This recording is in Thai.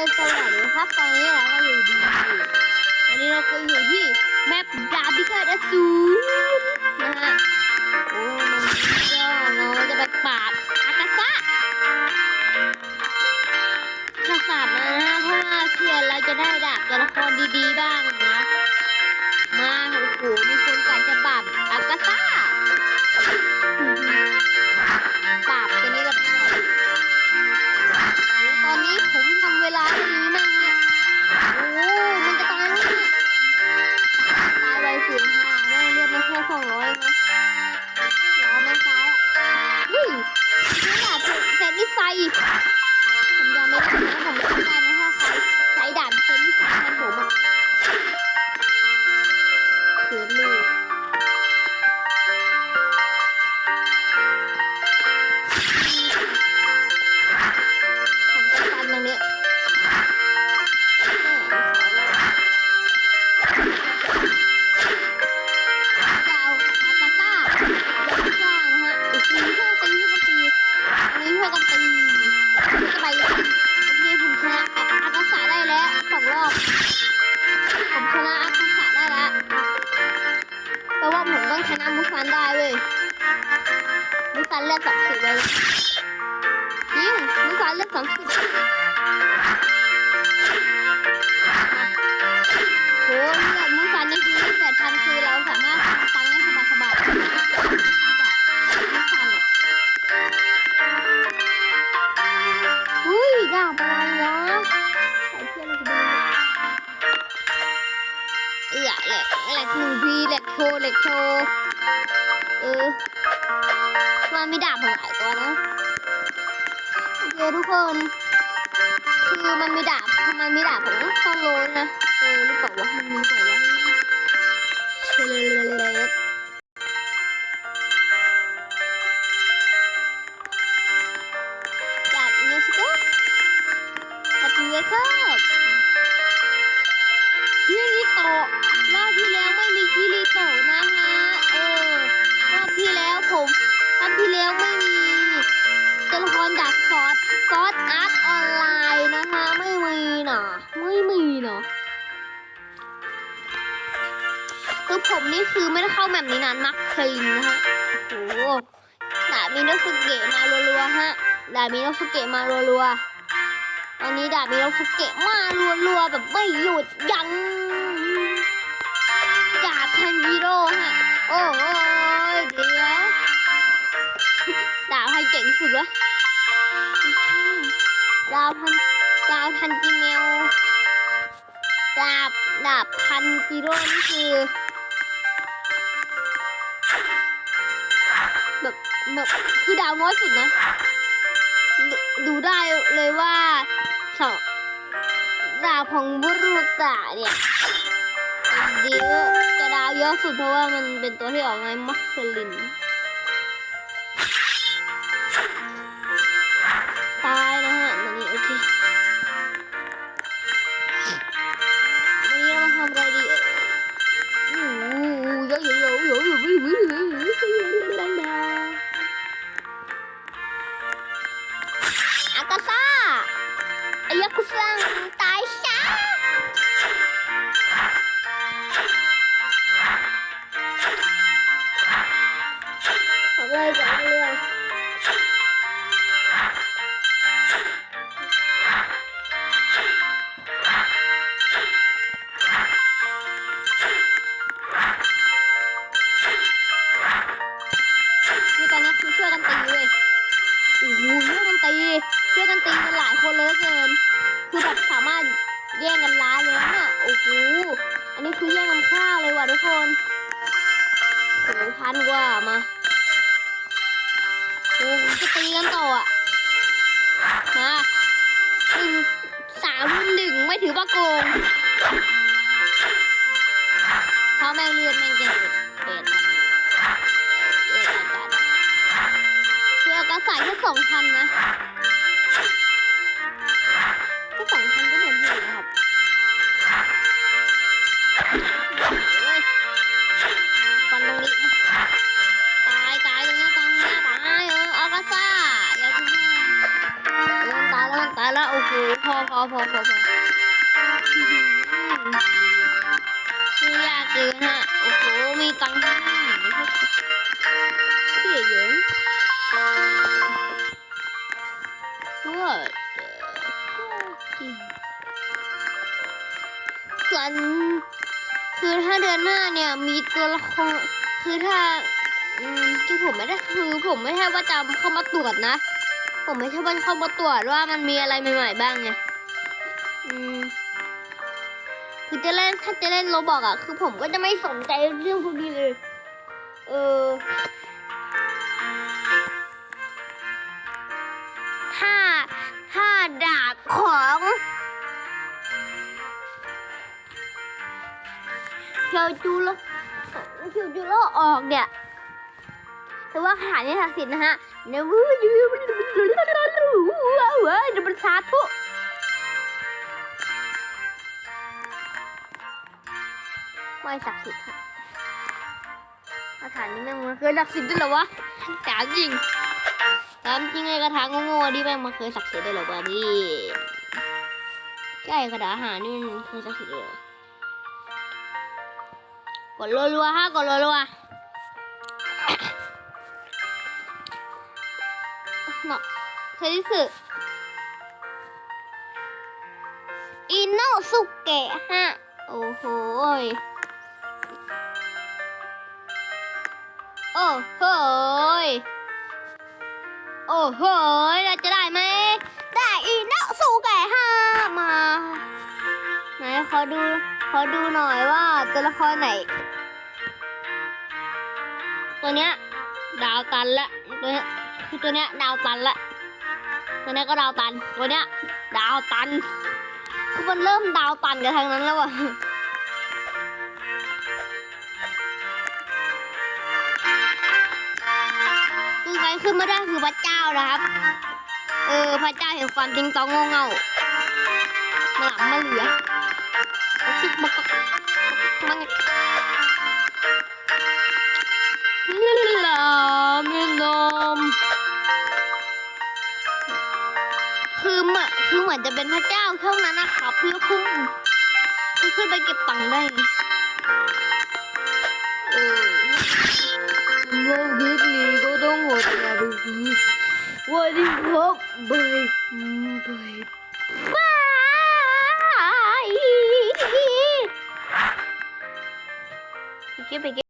อสวัสดีครับตอนนี้เราก็อยู่ดีอันนี้เราก็อยู่ที่แมปดาบพิฆาตอสูรนะฮะโอ้มันก็เราจะไปปราบอากาซะถ้าสาบมานะเพราะว่าเพื่อนเราจะได้ดาบตัวละครดีๆบ้างนะมาโอ้โหมีคนการจะปราบอากาซะ มุซันเลือดสองสิบเลยจริงมุซันเลือดสองสิบโหเลือดมุซันนี่คือแปดพันคือเราสามารถทำตังได้สบายสบายอุ้ยดาบอะไรวะใส่เพื่อนเลยจะดูเอือแหลกแหลกหนึ่งพีแหลกโชว์แหลกโชว์เออ ว่ามีดาบหลายตัวนะโอเคทุกคน คือมันมีดาบมันมีดาบของต้องโลนะเออหรือเปล่าวะมันมีเปล่าวะเชลเลดาบเนสโกดาบเวคอบคิ ตัวละครดาบซอสซอสอาร์ตออนไลน์นะคะ ไม่มีเนาะไม่มีเนาะคือผมนี่คือไม่ได้เข้าแบบนี้นานมากคลินนะฮะโอ้โหดาบมีนกสุเกะมารัวๆฮะดาบมีนกสุเกะมารัวๆตอนนี้ดาบมีนกสุเกะมารัวๆแบบไม่หยุดยัง้งดาบทันจิโร่ฮะโอ้ยเดี๋ยวดาบใครเจ๋งสุดวะ ดาวพันดาวพันจิเมลดาบดาบพันจิโร่นี่คือแบบแบบคือดาวน้อยสุดนะดดูได้เลยว่าสองดาบของบุรุษตะเนี่ยเยอะจะดาวเยอะสุดเพราะว่ามันเป็นตัวที่ออกไงมัคเคลิน 역상 다샤 먹어야지 얼른 이거 그냥 불초간 때 이후에 โอ้โหช่วยกันตีช่วยกันตีกันหลายคนเลยเกิน คือแบบสามารถแย่งกันล้าเลยเนี่ยโอ้โหอันนี้คือแย่งกันฆ่าเลยว่ะทุกคนโอ้โหพันกว่ามาโอ้โหจะตีกันต่ออะมาหนึ่งสามหนึ่งไม่ถือว่าโกงเพราะแม่งเลือดแม่งเก่งเป็ดมันเๆคือเอากระใส่แค่สองพันนะแค่สองพันก็เหมือนหัวนะครับเฮ้ยฟันตรงนี้ตายตายตรงนี้ตรงนี้ตายเออเอากระซ่าอย่าเพิ่งเออมันตายแล้วมันตายแล้วโอ้โหพอพอพอพอพออื้อยากเกินฮะโอ้โหมีตังค์เที่ยเยอะ ส่วนคือถ้าเดือนหน้าเนี่ยมีตัวละครคือถ้าคือผมไม่ได้คือผมไม่ใช่ว่าจะเข้ามาตรวจนะ ผมไม่ใช่ว่าเข้ามาตรวจว่ามันมีอะไรใหม่ๆบ้างไงคือจะเล่นถ้าจะเล่นโรบอกอะ คือผมก็จะไม่สนใจเรื่องพวกนี้เลย เออ เคียวจูโร่คียวจูโร่ออกเนี่ยถือว่าคาถานี้ศักดิ์สิทธิ์นะฮะเดี๋ยววู้ยูว้าวเว้ยเดี๋ยวมันสาธุไม่ศักดิ์สิทธิ์ค่ะคาถานี้แม่งมันเคยศักดิ์สิทธิ์ด้วยเหรอวะถามจริงถามจริงไอ้คาถาโง่ๆดิแม่งมันเคยศักดิ์สิทธิ์ด้วยเหรอวะนี่ใช่คาถาอาหารนี่มันเคยศักดิ์สิทธิ์ด้วยเหรอ กดรัวๆฮะกดรัวๆเนาะเทริสึอินโนสุเกะฮะ โอ้โหโอ้โหโอ้โหเราจะได้ไหมได้อินโนสุเกะฮะมา ไหนขอดู ขอดูหน่อยว่าตัวละครไหน ตัวเนี้ยดาวตันละตัวเนี้ยคือตัวเนี้ยดาวตันละตัวเนี้ยก็ดาวตัน ตัวเนี้ยดาวตันคือมันเริ่มดาวตันกันทางนั้นแล้วอะคือใครขึ้นมาได้คือพระเจ้านะครับ เออพระเจ้าเห็นความจริงตองโง่เง่ามาหลังมาเหลือชิกมาก็มัน อนจะเป็นพระเจ้าเท่านั้นนะครับเพื่อคุ้มคือขึ้นไปเก็บตังค์ได้เออโลกดิสนีย์ก็ต้องหมดมาดูสิวันนี้พบบายบายบายไปเก็บไปเก็บ